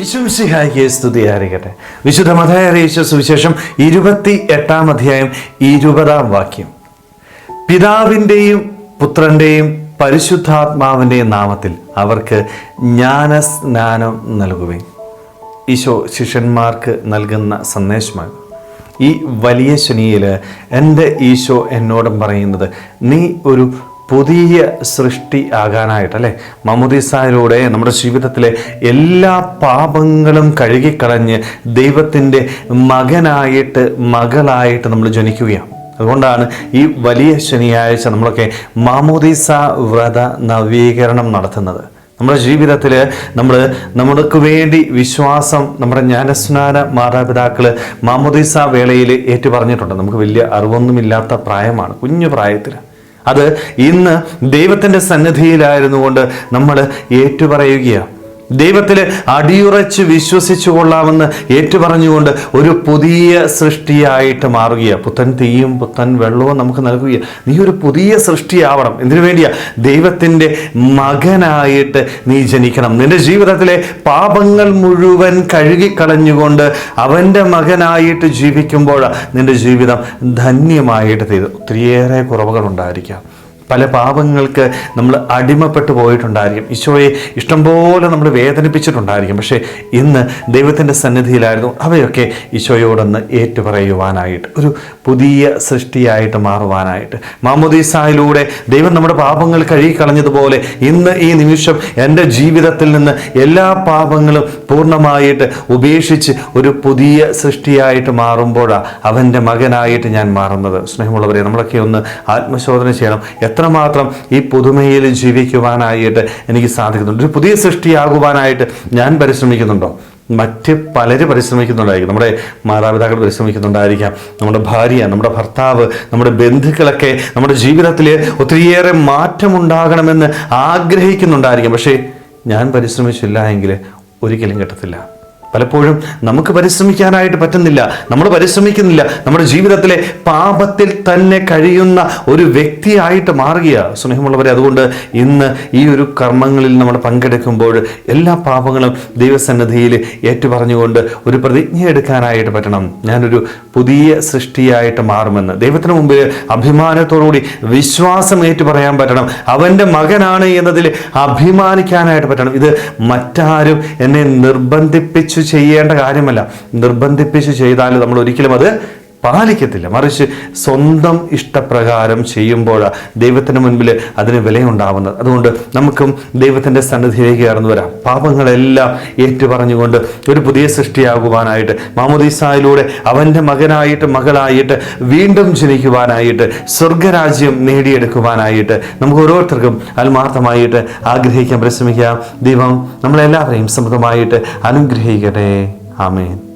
വിശുംസിഹായിക്ക് സ്തുതിയായിരിക്കട്ടെ വിശുദ്ധ മതായ അറിയിച്ച സുവിശേഷം ഇരുപത്തി എട്ടാം അധ്യായം ഇരുപതാം വാക്യം. പിതാവിന്റെയും പുത്രന്റെയും പരിശുദ്ധാത്മാവിന്റെയും നാമത്തിൽ അവർക്ക് ജ്ഞാനസ്നാനം നൽകുകയും ഈശോ ശിഷ്യന്മാർക്ക് നൽകുന്ന സന്ദേശമാണ്. ഈ വലിയ ശനിയിൽ എന്റെ ഈശോ എന്നോടും പറയുന്നത് നീ ഒരു പുതിയ സൃഷ്ടി ആകാനായിട്ട് അല്ലേ മമുദീസായിലൂടെ നമ്മുടെ ജീവിതത്തിലെ എല്ലാ പാപങ്ങളും കഴുകിക്കളഞ്ഞ് ദൈവത്തിന്റെ മകനായിട്ട് മകളായിട്ട് നമ്മൾ ജനിക്കുകയാണ്. അതുകൊണ്ടാണ് ഈ വലിയ ശനിയാഴ്ച നമ്മളൊക്കെ മാമോദീസ വ്രത നവീകരണം നടത്തുന്നത്. നമ്മുടെ ജീവിതത്തിൽ നമ്മൾ നമ്മൾക്ക് വേണ്ടി വിശ്വാസം നമ്മുടെ ജ്ഞാനസ്നാന മാതാപിതാക്കൾ മാമോദീസ വേളയിൽ ഏറ്റു പറഞ്ഞിട്ടുണ്ട് നമുക്ക് വലിയ അറിവൊന്നുമില്ലാത്ത പ്രായമാണ് കുഞ്ഞു പ്രായത്തിൽ അത് ഇന്ന് ദൈവത്തിന്റെ സന്നിധിയിലായിരുന്നു കൊണ്ട് നമ്മൾ ഏറ്റുപറയുകയാണ്. ദൈവത്തിൽ അടിയുറച്ച് വിശ്വസിച്ചു കൊള്ളാമെന്ന് ഏറ്റുപറഞ്ഞുകൊണ്ട് ഒരു പുതിയ സൃഷ്ടിയായിട്ട് മാറുകയാണ് പുത്തൻ തീയും പുത്തൻ വെള്ളവും നമുക്ക് നൽകുക നീ ഒരു പുതിയ സൃഷ്ടിയാവണം. എന്തിനു വേണ്ടിയാ? ദൈവത്തിന്റെ മകനായിട്ട് നീ ജനിക്കണം. നിന്റെ ജീവിതത്തിലെ പാപങ്ങൾ മുഴുവൻ കഴുകിക്കളഞ്ഞുകൊണ്ട് അവന്റെ മകനായിട്ട് ജീവിക്കുമ്പോൾ നിന്റെ ജീവിതം ധന്യമായിട്ട് തീരും. ഒത്തിരിയേറെ കുറവുകൾ ഉണ്ടായിരിക്കാം പല പാപങ്ങൾക്ക് നമ്മൾ അടിമപ്പെട്ടു പോയിട്ടുണ്ടായിരിക്കും. ഈശോയെ ഇഷ്ടംപോലെ നമ്മൾ വേദനിപ്പിച്ചിട്ടുണ്ടായിരിക്കും. പക്ഷേ ഇന്ന് ദൈവത്തിന്റെ സന്നിധിയിലായിരുന്നു അവയൊക്കെ ഈശോയോടൊന്ന് ഏറ്റുപറയുവാനായിട്ട് ഒരു പുതിയ സൃഷ്ടിയായിട്ട് മാറുവാനായിട്ട്. മാമോദീസായിലൂടെ ദൈവം നമ്മുടെ പാപങ്ങൾ കഴുകിക്കളഞ്ഞതുപോലെ ഇന്ന് ഈ നിമിഷം എന്റെ ജീവിതത്തിൽ നിന്ന് എല്ലാ പാപങ്ങളും പൂർണമായിട്ട് ഉപേക്ഷിച്ച് ഒരു പുതിയ സൃഷ്ടിയായിട്ട് മാറുമ്പോഴാണ് അവന്റെ മകനായിട്ട് ഞാൻ മാറുന്നത്. സ്നേഹമുള്ളവരെ നമ്മളൊക്കെ ഒന്ന് ആത്മശോധന ചെയ്യണം. എത്രമാത്രം ഈ പുതുമയിൽ ജീവിക്കുവാനായിട്ട് എനിക്ക് സാധിക്കുന്നുണ്ട്. ഒരു പുതിയ സൃഷ്ടിയാകുവാനായിട്ട് ഞാൻ പരിശ്രമിക്കുന്നുണ്ടോ? മറ്റ് പലര് പരിശ്രമിക്കുന്നുണ്ടായിരിക്കും. നമ്മുടെ മാതാപിതാക്കൾ പരിശ്രമിക്കുന്നുണ്ടായിരിക്കാം. നമ്മുടെ ഭാര്യ നമ്മുടെ ഭർത്താവ് നമ്മുടെ ബന്ധുക്കളൊക്കെ നമ്മുടെ ജീവിതത്തിൽ ഒത്തിരിയേറെ മാറ്റമുണ്ടാകണമെന്ന് ആഗ്രഹിക്കുന്നുണ്ടായിരിക്കാം. പക്ഷേ ഞാൻ പരിശ്രമിച്ചില്ല എങ്കിൽ ഒരിക്കലും കിട്ടത്തില്ല. പലപ്പോഴും നമുക്ക് പരിശ്രമിക്കാനായിട്ട് പറ്റുന്നില്ല. നമ്മൾ പരിശ്രമിക്കുന്നില്ല. നമ്മുടെ ജീവിതത്തിലെ പാപത്തിൽ തന്നെ കഴിയുന്ന ഒരു വ്യക്തിയായിട്ട് മാറുകയാണ് സ്നേഹമുള്ളവരെ അതുകൊണ്ട് ഇന്ന് ഈ ഒരു കർമ്മങ്ങളിൽ നമ്മൾ പങ്കെടുക്കുമ്പോൾ എല്ലാ പാപങ്ങളും ദൈവസന്നിധിയിൽ ഏറ്റുപറഞ്ഞുകൊണ്ട് ഒരു പ്രതിജ്ഞ എടുക്കാനായിട്ട് പറ്റണം. ഞാനൊരു പുതിയ സൃഷ്ടിയായിട്ട് മാറുമെന്ന്. ദൈവത്തിന് മുമ്പിൽ അഭിമാനത്തോടുകൂടി വിശ്വാസം ഏറ്റുപറയാൻ പറ്റണം. അവന്റെ മകനാണ് എന്നതിൽ അഭിമാനിക്കാനായിട്ട് പറ്റണം. ഇത് മറ്റാരും എന്നെ നിർബന്ധിപ്പിച്ചു ചെയ്യേണ്ട കാര്യമല്ല. നിർബന്ധിപ്പിച്ചു ചെയ്താൽ നമ്മൾ ഒരിക്കലും അത് പാലിക്കത്തില്ല. മറിച്ച് സ്വന്തം ഇഷ്ടപ്രകാരം ചെയ്യുമ്പോഴാണ് ദൈവത്തിന് മുൻപിൽ അതിന് വിലയുണ്ടാവുന്നത്. അതുകൊണ്ട് നമുക്കും ദൈവത്തിന്റെ സന്നിധിയിലേക്ക് കയറുന്നു വരാം. പാപങ്ങളെല്ലാം ഏറ്റുപറഞ്ഞുകൊണ്ട് ഒരു പുതിയ സൃഷ്ടിയാകുവാനായിട്ട് മാമുദീസായിലൂടെ അവന്റെ മകനായിട്ട് മകളായിട്ട് വീണ്ടും ജനിക്കുവാനായിട്ട് സ്വർഗരാജ്യം നേടിയെടുക്കുവാനായിട്ട് നമുക്ക് ഓരോരുത്തർക്കും ആത്മാർത്ഥമായിട്ട് ആഗ്രഹിക്കാൻ പരിശ്രമിക്കാം. ദൈവം നമ്മളെല്ലാവരെയും സമൃദ്ധമായിട്ട് അനുഗ്രഹിക്കട്ടെ. ആമേൻ.